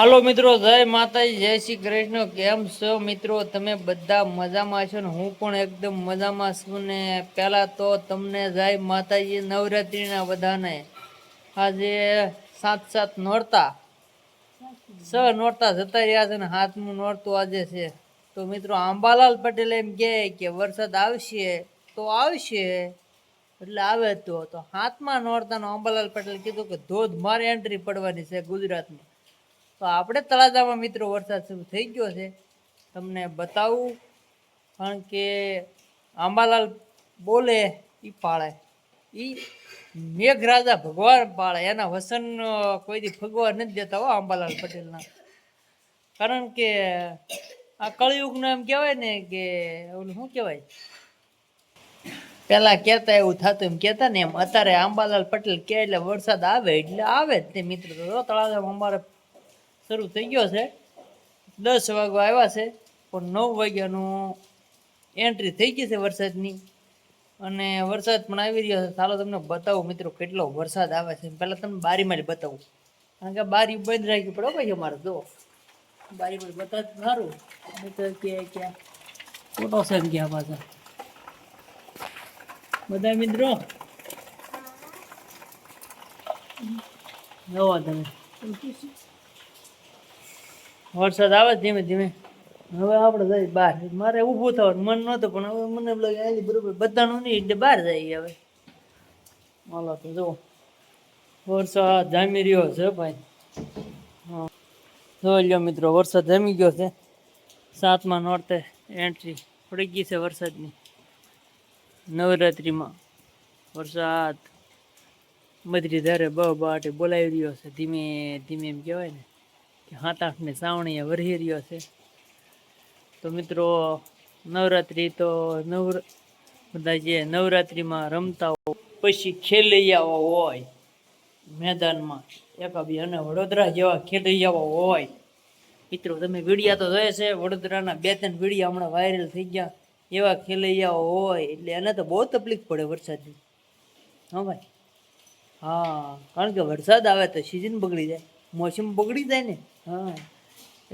હાલો મિત્રો, જય માતાજી, જય શ્રી કૃષ્ણ. કેમ છો મિત્રો? તમે બધા મજામાં છો ને? હું પણ એકદમ મજામાં છું ને. પહેલાં તો તમને જય માતાજી, નવરાત્રીના બધાને. આજે સાત સાત નોરતા. છ નોરતા જતા રહ્યા છે ને હાથમું નોરતું આજે છે. તો મિત્રો, આંબાલાલ પટેલ એમ કહે કે વરસાદ આવશે તો આવશે. એટલે આવે તો. હાથમાં નોરતાનો અંબાલાલ પટેલ કીધું કે ધોધમાર એન્ટ્રી પડવાની છે ગુજરાતમાં. તો આપણે તળાજામાં મિત્રો વરસાદ શરૂ થઈ ગયો છે. તમને બતાવું, કારણ કે આંબાલાલ બોલે એ પાળે. એ મેઘરાજા ભગવાન પાળે. એના વસન કોઈથી ભગવાન નથી દેતા હો આંબાલાલ પટેલના. કારણ કે આ કળયુગનું એમ કહેવાય ને કે, ઓલું શું કહેવાય? પહેલાં કહેતા એવું થતું, એમ કહેતા ને એમ. અત્યારે આંબાલાલ પટેલ કહે એટલે વરસાદ આવે, એટલે આવે જ તે મિત્રો. તો તળાજામાં અમારે શરૂ થઈ ગયો છે. દસ વાગવા આવ્યા છે પણ નવ વાગ્યાનું એન્ટ્રી થઈ ગઈ છે વરસાદની. અને વરસાદ પણ આવી રહ્યો છે. ચાલો તમને બતાવું મિત્રો કેટલો વરસાદ આવે છે. પહેલાં તમને બારીમાં જ બતાવું. કારણ કે બારી બંધ રાખવી પડે ભાઈ અમારે. જો બારીમાં બતાવ સારું. નહીં તો ક્યાં ફોટો છે ગયા પાછા? બધા મિત્રો? જોવો તમે. વરસાદ આવે છે ધીમે ધીમે. હવે આપણે જઈએ બહાર. મારે ઊભું થવાનું મન નહોતું, પણ હવે મને એમ લાગે આલી બરોબર બધાનું નહીં, એટલે બહાર જઈએ હવે. હાલો તો જુઓ. વરસાદ જામી રહ્યો છે ભાઈ. હા. જોઈ લ્યો મિત્રો, વરસાદ જામી ગયો છે. સાતમા નોરતે એન્ટ્રી પડી ગઈ છે વરસાદની. નવરાત્રિમાં વરસાદ. બધી ધારે બ બાટે બોલાવી રહ્યો છે, ધીમે ધીમે એમ કહેવાય ને. કે સાત આઠને સાવણીએ વરહી રહ્યો છે. તો મિત્રો, નવરાત્રિ તો નવર, બધા જે નવરાત્રિમાં રમતા હોય પછી ખેલૈયાઓ હોય, મેદાનમાં, એકાબી અને વડોદરા જેવા ખેલૈયાઓ હોય. મિત્રો, તમે વિડીયા તો જોયે છે, વડોદરાના બે ત્રણ વિડીયા હમણાં વાયરલ થઈ ગયા. એવા ખેલૈયાઓ હોય, એટલે એને તો બહુ તકલીફ પડે વરસાદની. હા ભાઈ? હા, કારણ કે વરસાદ આવે તો સિઝન બગડી જાય. મોસમ બગડી જાય ને. હા.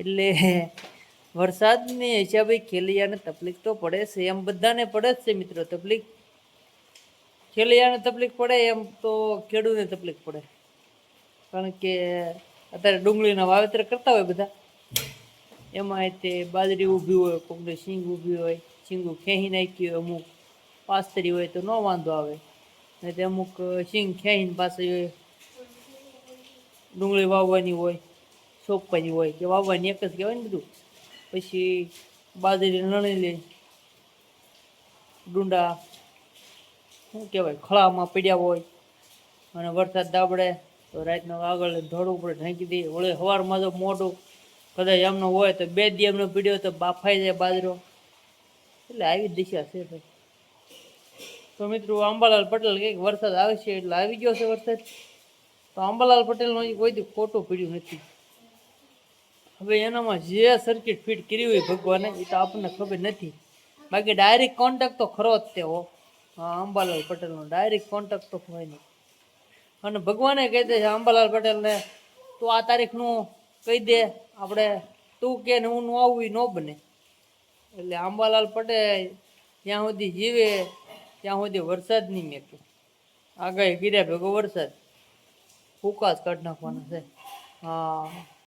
એટલે વરસાદની હિસાબે ખેલૈયાને તકલીફ તો પડે છે, એમ બધાને પડે જ છે મિત્રો તકલીફ. ખેલૈયાને તકલીફ પડે, એમ તો ખેડૂતને તકલીફ પડે. કારણ કે અત્યારે ડુંગળીના વાવેતર કરતા હોય બધા. એમાં તે બાજરી ઊભી હોય, કોકને સિંગ ઊભી હોય સિંગું ખેહી નાખી હોય અમુક. પાસ્તરી હોય તો ન વાંધો આવે. નહીં તે અમુક સિંગ ખેહીને પાસે ડુંગળી વાવવાની હોય. સોંપવાની હોય કે વાવવાની એક જ કહેવાય ને બધું. પછી બાજરી લણી લે, ડુંડા, શું કહેવાય, ખળામાં પડ્યા હોય, અને વરસાદ દાબડે તો રાતનો આગળ ધોળું પડે, ઢાંકી દઈએ. વળે સવારમાં તો મોઢું કદાચ એમનો હોય તો બે દી એમનો પીડ્યો તો બાફાઈ જાય બાજરો. એટલે આવી દિશા છે ભાઈ. તો મિત્રો અંબાલાલ પટેલ કંઈક વરસાદ આવશે એટલે આવી ગયો છે વરસાદ. તો અંબાલાલ પટેલનો કોઈ ખોટું પીડ્યું નથી. હવે એનામાં જે સર્કિટ ફિટ કરી હોય ભગવાને એ તો આપણને ખબર નથી. બાકી ડાયરેક્ટ કોન્ટેક્ટ તો ખરો જ તે હો. હા, અંબાલાલ પટેલનો ડાયરેક્ટ કોન્ટેક્ટ તો હોય નહીં. અને ભગવાને કહી દે છે, અંબાલાલ પટેલને, તું આ તારીખનું કહી દે, આપણે તું કે ને હું આવું એ ન બને. એટલે અંબાલાલ પટેલ જ્યાં સુધી જીવે, ત્યાં સુધી વરસાદ નહીં મેકે આગાહી કર્યા ભેગો વરસાદ. ફૂકાશ કાઢ નાખવાનો છે. હા.